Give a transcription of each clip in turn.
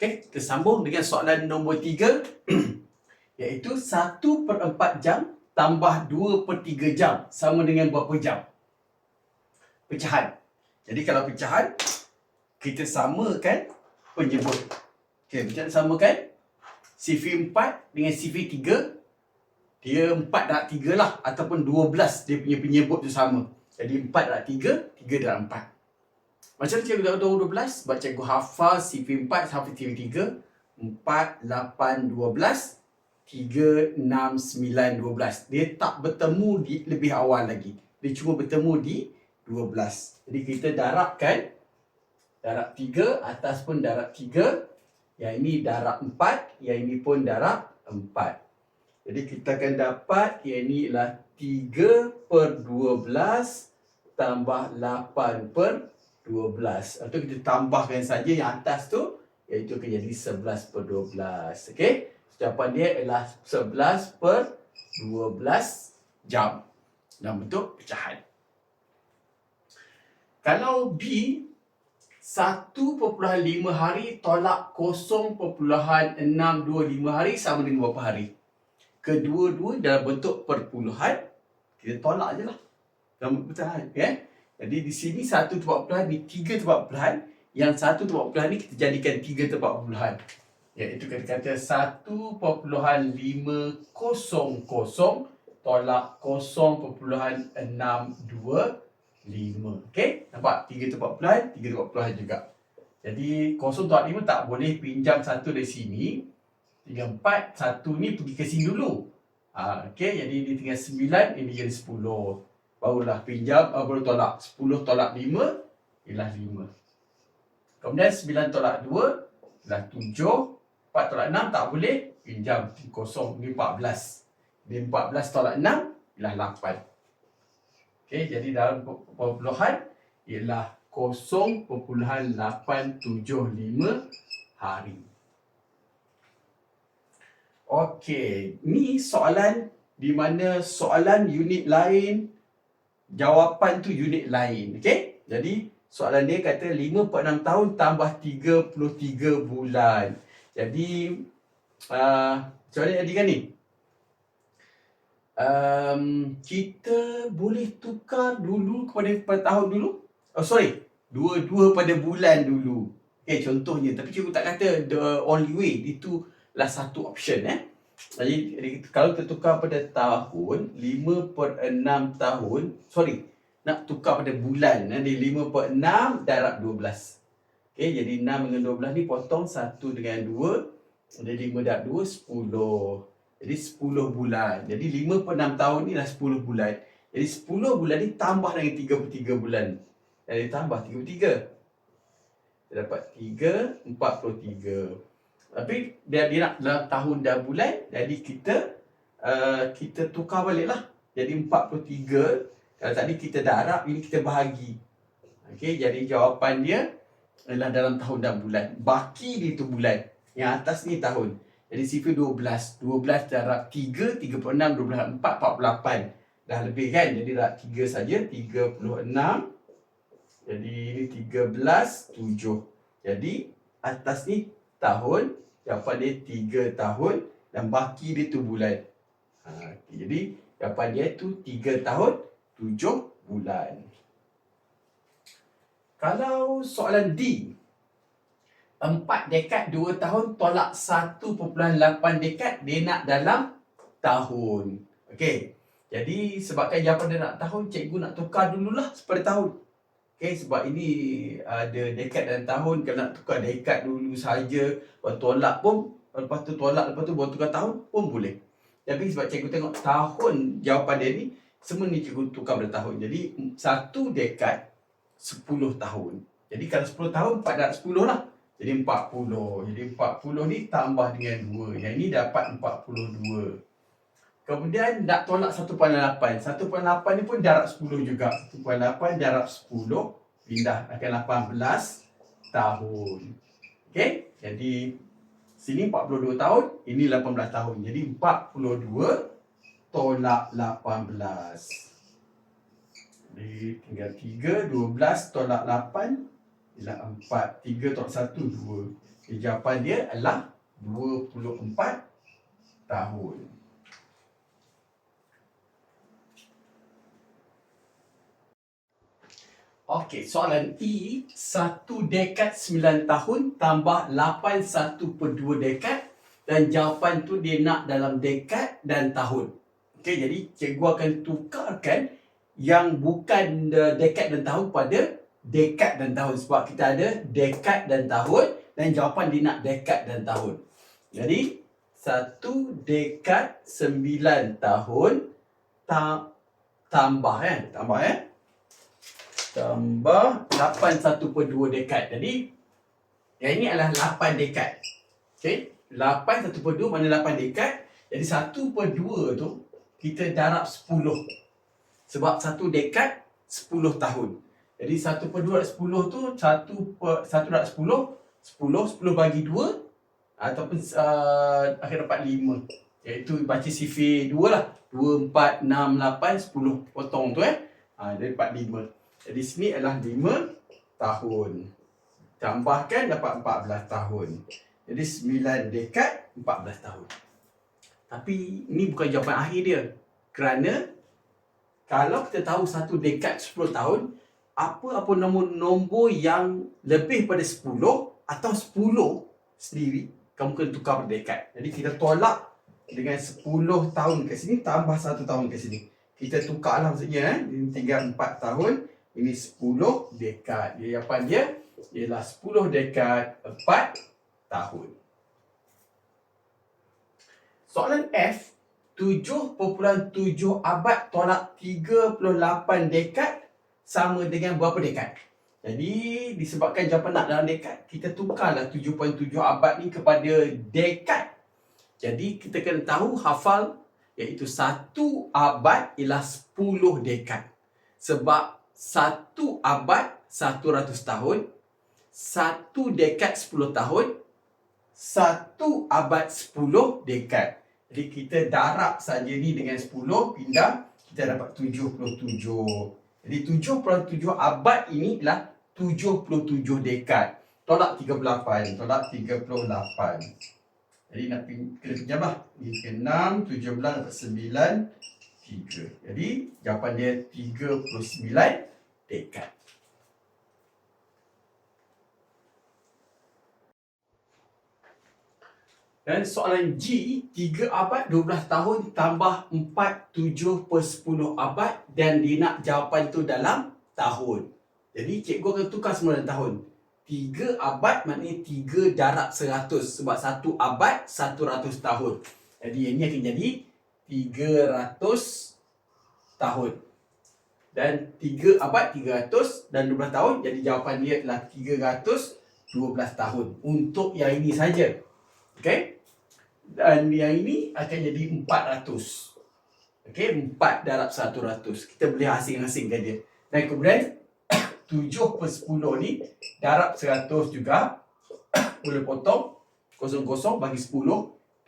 Okey, kita sambung dengan soalan nombor tiga. iaitu 1 per 4 jam tambah 2 per 3 jam sama dengan berapa jam? Pecahan. Jadi kalau pecahan, kita samakan penyebut. Okey, macam mana samakan? CV4 dengan CV3, dia 4 darab 3 lah. Ataupun 12 dia punya penyebut tu sama. Jadi 4 darab 3, 3 darab 4. Macam cikgu dapat 12? Sebab cikgu hafal CV4, hafal CV3. 4, 8, 12. 3, 6, 9, 12. Dia tak bertemu di lebih awal lagi. Dia cuma bertemu di 12. Jadi kita darabkan. Darab 3, atas pun darab 3. Yang ini darab 4, yang ini pun darab 4. Jadi kita akan dapat yang ini ialah 3 per 12 tambah 8 per 12. Atau kita tambahkan saja yang atas tu iaitu akan jadi 11 per 12. Okey? Jawapan dia ialah 11 per 12 jam. Dalam bentuk pecahan. Kalau B 1.5 hari tolak 0.625 hari sama dengan berapa hari? Kedua-dua dalam bentuk perpuluhan, kita tolak je lah. Dalam pecahan. Okay? Jadi di sini satu tempat puluhan, ni tiga tempat puluhan. Yang satu tempat puluhan ni kita jadikan tiga tempat puluhan. Iaitu kita kata satu perpuluhan lima kosong kosong tolak kosong perpuluhan enam dua lima. Okey? Nampak? Tiga tempat puluhan, tiga tempat puluhan juga. Jadi kosong tolak lima tak boleh pinjam satu dari sini. Tiga empat, satu ni pergi ke sini dulu. Ha, Okey? Jadi ini tinggal sembilan, ini jadi sepuluh. Barulah pinjam, baru tolak. Sepuluh tolak lima, ialah lima. Kemudian sembilan tolak dua, ialah tujuh. Empat tolak enam tak boleh, pinjam. Kosong, belas. Ini empat belas tolak enam, ialah lapan. Okey, jadi dalam perpuluhan ialah 0.875 hari. Okey, ni soalan di mana soalan unit lain, jawapan tu unit lain. Okey? Jadi soalan dia kata 5 per 6 tahun tambah 33 bulan. Jadi uh, macam mana jadi kan ni? um, kita boleh tukar dulu kepada per tahun dulu. Oh sorry, dua-dua pada bulan dulu. Okay, contohnya. Tapi cikgu tak kata the only way. Itu lah satu option eh. Jadi kalau kita tukar pada tahun, 5 per 6 tahun, sorry, nak tukar pada bulan. Eh, di 5 per 6 darab 12. Okay, jadi 6 dengan 12 ni potong 1 dengan 2. Jadi 5 darab 2, 10. Jadi 10 bulan. Jadi 5 per 6 tahun ni dah 10 bulan. Jadi 10 bulan ni tambah dengan 3 per 3 bulan. Jadi tambah 3 per 3. Kita dapat 3, 4 per 3. Tapi dia, dia nak dalam tahun dan bulan. Jadi kita uh, kita tukar balik lah. Jadi 4 per 3. Kalau tadi kita darab, ini kita bahagi. Okey, jadi jawapan dia adalah dalam tahun dan bulan. Baki dia tu bulan. Yang atas ni tahun. Jadi sifar 12. 12 darab 3, 36, 12, 4, 48. Dah lebih kan? Jadi darab 3 saja, 36. Jadi ini 13, 7. Jadi atas ni tahun. Jawapan dia 3 tahun. Dan baki dia tu bulan. Ha, okay. Jadi jawapan dia tu 3 tahun, 7 bulan. Kalau soalan D, empat dekad dua tahun tolak 1.8 dekad dia nak dalam tahun. Okey. Jadi sebabkan jawapan dia nak tahun, cikgu nak tukar dululah pada tahun. Okey, sebab ini ada dekad dan tahun. Kalau nak tukar dekad dulu saja, lepas tolak pun, lepas tu tolak, lepas tu baru tukar tahun pun boleh. Tapi sebab cikgu tengok tahun jawapan dia ni, semua ni cikgu tukar pada tahun. Jadi satu dekad, 10 tahun. Jadi kalau 10 tahun, 4 darab 10 lah. Jadi 40. Jadi 40 ni tambah dengan 2. Yang ni dapat 42. Kemudian nak tolak 1.8. 1.8 ni pun darab 10 juga. 1.8 darab 10. Pindah akan 18 tahun. Okey? Jadi sini 42 tahun. Ini 18 tahun. Jadi 42 tolak 18. Jadi tinggal 3. 12 tolak 8. ialah 4. 3 tolak 1, 2. Okay, jawapan dia adalah 24 tahun. Okey, soalan E, satu dekad 9 tahun tambah 8 satu per 2 dekad dan jawapan tu dia nak dalam dekad dan tahun. Okey, jadi cikgu akan tukarkan yang bukan dekad dan tahun pada dekad dan tahun sebab kita ada dekad dan tahun dan jawapan dia nak dekad dan tahun. Jadi, satu dekad 9 tahun ta- tambah kan? Tambah eh? Tambah 8 1 per 2 dekad. Jadi, yang ini adalah 8 dekad. Okay? 8 1 per 2 mana 8 dekad. Jadi, 1 per 2 tu, kita darab 10. Sebab 1 dekad, 10 tahun. Jadi, 1 per 2 darab 10 tu, 1 per 1 darab 10, 10, 10 bagi 2, ataupun uh, akhir dapat 5. Iaitu baca sifir 2 lah. 2, 4, 6, 8, 10. Potong tu eh. Ha, dia dapat 5. Jadi sini adalah 5 tahun. Tambahkan dapat 14 tahun. Jadi 9 dekad 14 tahun. Tapi ini bukan jawapan akhir dia. Kerana kalau kita tahu satu dekad 10 tahun, apa-apa nombor-nombor yang lebih pada 10 atau 10 sendiri, kamu kena tukar per dekad. Jadi kita tolak dengan 10 tahun ke sini tambah 1 tahun ke sini. Kita tukarlah maksudnya eh. Tinggal 4 tahun. Ini 10 dekad. Dia jawapan dia ialah 10 dekad 4 tahun. Soalan F, 7.7 abad tolak 38 dekad sama dengan berapa dekad? Jadi disebabkan jawapan nak dalam dekad, kita tukarlah 7.7 abad ni kepada dekad. Jadi kita kena tahu hafal iaitu satu abad ialah 10 dekad. Sebab satu abad 100 tahun, satu dekad 10 tahun, satu abad 10 dekad. Jadi kita darab saja ni dengan 10 pindah kita dapat 77. Jadi 77 abad ini adalah 77 dekad. Tolak 38, tolak 38. Jadi nak kena pinjam lah. Ini 6, 17 dapat 9, 3. Jadi jawapan dia 39 tekad. Dan soalan G, 3 abad 12 tahun tambah 4 7 per 10 abad dan dia nak jawapan tu dalam tahun. Jadi cikgu akan tukar semula dalam tahun. 3 abad maknanya 3 darab 100 sebab 1 abad 100 tahun. Jadi ini akan jadi 300 tahun dan 3 abad 300 dan 12 tahun jadi jawapan dia adalah 312 tahun untuk yang ini saja. Okey? Dan yang ini akan jadi 400. Okey, 4 darab 100. Kita boleh asing-asingkan dia. Dan kemudian 7 per 10 ni darab 100 juga boleh potong kosong-kosong bagi 10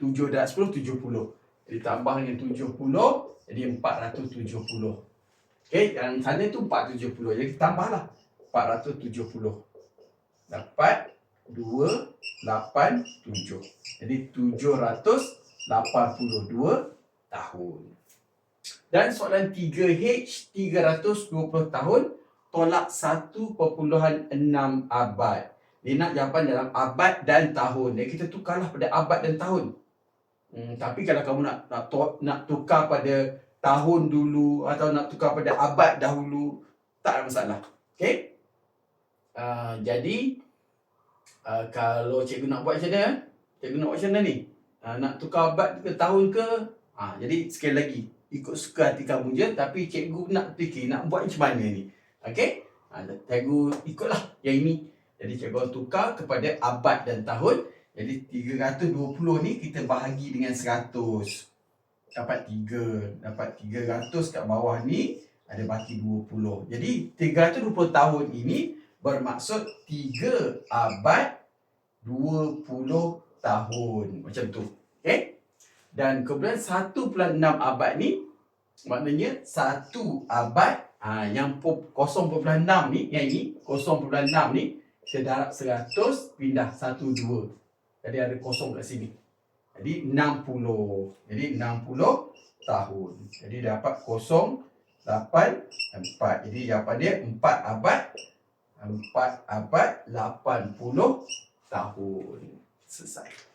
7 darab 10 70 jadi tambah dengan 70 jadi 470 Okay, yang sana tu 470. Jadi tambahlah 470. Dapat 287. Jadi 782 tahun. Dan soalan 3H 320 tahun tolak 1.6 abad. Dia nak jawapan dalam abad dan tahun. Jadi kita tukarlah pada abad dan tahun. Hmm, tapi kalau kamu nak nak, nak tukar pada tahun dulu atau nak tukar pada abad dahulu tak ada masalah. Okey? Uh, jadi uh, kalau cikgu nak buat macam mana? Cikgu nak buat macam mana ni? Uh, nak tukar abad ke tahun ke? Uh, jadi sekali lagi ikut suka hati kamu je tapi cikgu nak fikir nak buat macam mana ni. Okey? Uh, cikgu ikutlah yang ini. Jadi cikgu tukar kepada abad dan tahun. Jadi 320 ni kita bahagi dengan 100 dapat 3 dapat 300 kat bawah ni ada baki 20 jadi 320 tahun ini bermaksud 3 abad 20 tahun macam tu okey dan kemudian 1.6 abad ni maknanya 1 abad ha, yang 0.6 ni yang ini 0.6 ni Kita darab 100, pindah 1, 2. Jadi ada kosong kat sini. Jadi 60. Jadi 60 tahun. Jadi dapat kosong 8, 4. Jadi jawapan dia 4 abad. 4 abad 80 tahun. Selesai.